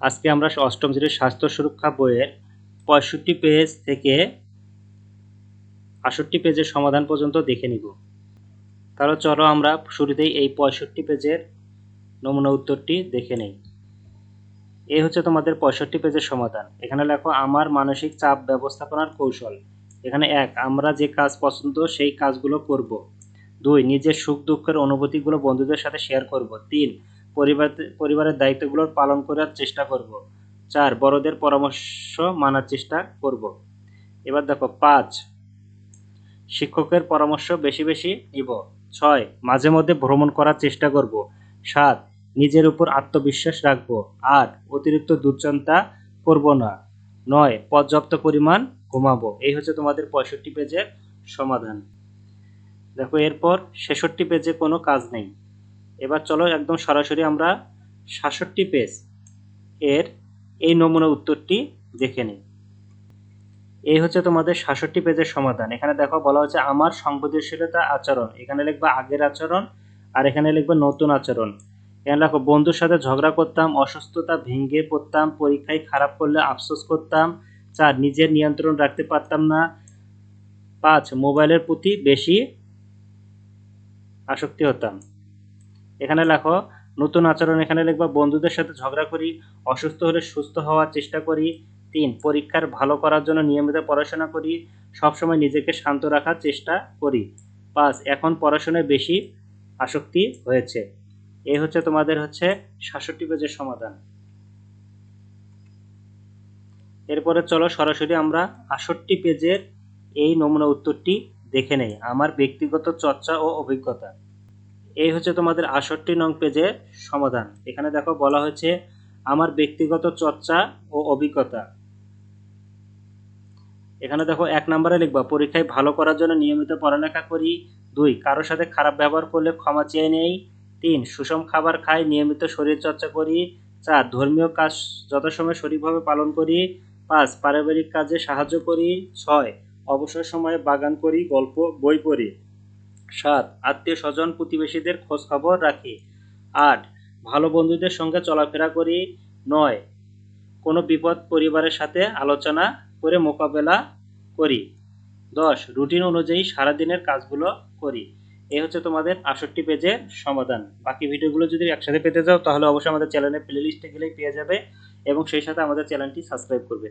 আজকে আমরা অষ্টম শ্রেণির স্বাস্থ্য সুরক্ষা বইয়ের পঁয়ষট্টি পেজ থেকে আষট্টি পেজের সমাধান পর্যন্ত দেখে নিব। তাহলে চলো আমরা শুরুতেই এই পঁয়ষট্টি পেজের নমুনা উত্তরটি দেখে নেই। এই হচ্ছে তোমাদের পঁয়ষট্টি পেজের সমাধান। এখানে লেখো, আমার মানসিক চাপ ব্যবস্থাপনার কৌশল। এখানে এক, আমরা যে কাজ পছন্দ, সেই কাজগুলো করব। দুই, নিজের সুখ দুঃখের অনুভূতিগুলো বন্ধুদের সাথে শেয়ার করব। তিন পরিবার পরিবারের দায়িত্বগুলো পালন করার চেষ্টা করব। চার, বড়দের পরামর্শ মানার চেষ্টা করব। এবার দেখো, পাঁচ, শিক্ষকের পরামর্শ বেশি বেশি নিব। ছয়, মাঝে মধ্যে ভ্রমণ করার চেষ্টা করব। সাত, নিজের উপর আত্মবিশ্বাস রাখব। আট, অতিরিক্ত দুশ্চিন্তা করব না। নয়, পর্যাপ্ত পরিমাণ ঘুমাবো। এই হচ্ছে তোমাদের পঁয়ষট্টি পেজের সমাধান। দেখো, এরপর ছেষট্টি পেজে কোনো কাজ নেই। এবার চলো একদম সরাসরি আমরা সাতষট্টি পেজ এর এই নমুনা উত্তরটি দেখে নিই। এই হচ্ছে তোমাদের সাতষট্টি পেজের সমাধান। এখানে দেখো বলা হচ্ছে আমার সংবেদনশীলতা আচরণ। এখানে লিখবা আগের আচরণ আর এখানে লিখবা নতুন আচরণ। এখানে লেখো বন্ধুর সাথে ঝগড়া করতাম, অসুস্থতা ভেঙে পড়তাম, পরীক্ষায় খারাপ করলে আফসোস করতাম, চার, নিজের নিয়ন্ত্রণ রাখতে পারতাম না, পাঁচ, মোবাইলের প্রতি বেশি আসক্তি হতাম। এখানে লেখো, নতুন আচরণ এখানে লিখবা, বন্ধুদের সাথে ঝগড়া করি, অসুস্থ হলে সুস্থ হওয়ার চেষ্টা করি। তিন, পরীক্ষার ভালো করার জন্য নিয়মিত পড়াশোনা করি, সবসময় নিজেকে শান্ত রাখার চেষ্টা করি। পাঁচ, এখন পড়াশোনায় বেশি আসক্তি হয়েছে। এই হচ্ছে তোমাদের হচ্ছে সাতষট্টি পেজের সমাধান। এরপরে চলো সরাসরি আমরা আষট্টি পেজের এই নমুনা উত্তরটি দেখে নেই। আমার ব্যক্তিগত চর্চা ও অভিজ্ঞতা। এই হচ্ছে তোমাদের আষট্টি নং পেজের সমাধান। এখানে দেখো বলা হয়েছে, আমার ব্যক্তিগত চর্চা ও অভিজ্ঞতা। এখানে দেখো এক নম্বরে লিখবা, পরীক্ষায় ভালো করার জন্য নিয়মিত পড়ালেখা করি। দুই, কারোর সাথে খারাপ ব্যবহার করলে ক্ষমা চেয়ে নেই। তিন, সুষম খাবার খাই, নিয়মিত শরীর চর্চা করি। চার, ধর্মীয় কাজ যথাসময়ে সঠিকভাবে পালন করি। পাঁচ, পারিবারিক কাজে সাহায্য করি। ছয়, অবসর সময়ে বাগান করি, গল্প, বই পড়ি। সাত, আত্মীয় স্বজন প্রতিবেশীদের খোঁজ খবর রাখি। আট, ভালো বন্ধুদের সঙ্গে চলাফেরা করি। নয়, কোনো বিপদ পরিবারের সাথে আলোচনা করে মোকাবেলা করি। দশ, রুটিন অনুযায়ী সারাদিনের কাজগুলো করি। এই হচ্ছে তোমাদের আষট্টি পেজের সমাধান। বাকি ভিডিওগুলো যদি একসাথে পেতে যাও তাহলে অবশ্যই আমাদের চ্যানেলের প্লে লিস্টে গেলেই পেয়ে যাবে এবং সেই সাথে আমাদের চ্যানেলটি সাবস্ক্রাইব করবে।